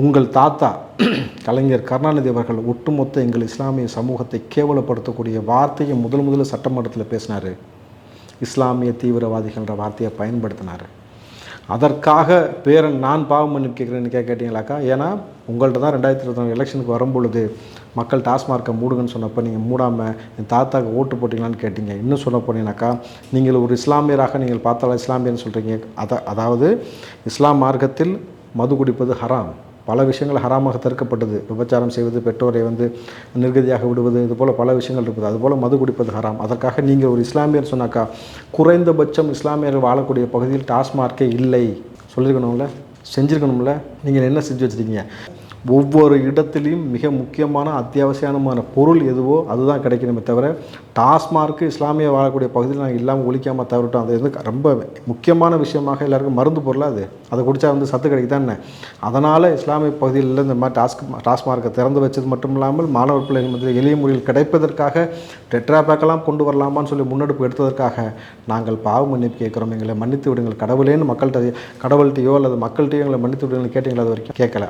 உங்கள் தாத்தா கலைஞர் கருணாநிதி அவர்கள் ஒட்டுமொத்த எங்கள் இஸ்லாமிய சமூகத்தை கேவலப்படுத்தக்கூடிய வார்த்தையை முதல் முதல்ல சட்டமன்றத்தில் பேசினார். இஸ்லாமிய தீவிரவாதிகள்ன்ற வார்த்தையை பயன்படுத்தினார். அதற்காக பேரன் நான் பாவம் மன்னிப்பு கேட்குறேன்னு கே கேட்டீங்களாக்கா? ஏன்னா உங்கள்கிட்ட தான் ரெண்டாயிரத்தி இருபத்தி எலெக்ஷனுக்கு வரும்பொழுது மக்கள் டாஸ்மார்க்கை மூடுங்கன்னு சொன்னப்போ நீங்கள் மூடாமல் என் தாத்தாவுக்கு ஓட்டு போட்டிங்களான்னு கேட்டீங்க. இன்னும் சொல்ல போனீங்கன்னாக்கா நீங்கள் ஒரு இஸ்லாமியராக நீங்கள் பார்த்தாலும் இஸ்லாமியர்னு சொல்கிறீங்க அதை அதாவது இஸ்லாம் மார்க்கத்தில் மது குடிப்பது ஹராம். பல விஷயங்கள் ஹராமாக தடுக்கப்பட்டது. விபச்சாரம் செய்வது பெற்றோரை வந்து நிர்கதியாக விடுவது இது போல் பல விஷயங்கள் இருக்குது. அதுபோல் மது குடிப்பது ஹராம். அதற்காக நீங்கள் ஒரு இஸ்லாமியர் சொன்னாக்கா குறைந்தபட்சம் இஸ்லாமியர்கள் வாழக்கூடிய பகுதியில் டாஸ்மார்க்கே இல்லை. சொல்லியிருக்கணும்ல? செஞ்சுருக்கணும்ல? நீங்கள் என்ன செஞ்சு வச்சுருக்கீங்க? ஒவ்வொரு இடத்துலையும் மிக முக்கியமான அத்தியாவசியமான பொருள் எதுவோ அதுதான் கிடைக்கணுமே தவிர டாஸ்மார்க்கு இஸ்லாமிய வாழக்கூடிய பகுதியில் நாங்கள் இல்லாமல் ஒழிக்காமல் தவிர்ட்டோம் அது வந்து ரொம்ப முக்கியமான விஷயமாக எல்லாருக்கும் மருந்து பொருள் அது. அதை குடித்தா வந்து சத்து கிடைக்குதானே அதனால் இஸ்லாமிய பகுதியில் இந்த மாதிரி டாஸ்க் டாஸ்மார்க்கை திறந்து வச்சது மட்டும் இல்லாமல் மாணவர் பிள்ளைகள் மத்தியில் எளிய முறையில் கிடைப்பதற்காக டெட்ராபேக்கெல்லாம் கொண்டு வரலாமான்னு சொல்லி முன்னெடுப்பு எடுத்ததற்காக நாங்கள் பாவ மன்னிப்பு கேட்குறோம். எங்களை மன்னித்து விடுங்கள். கடவுளேன்னு மக்கள்கிட்ட கடவுள்கிட்டயோ அல்லது மக்கள்கிட்டயோ எங்களை மன்னித்து விடுங்கள் கேட்டீங்களா? அது வரைக்கும் கேட்கல.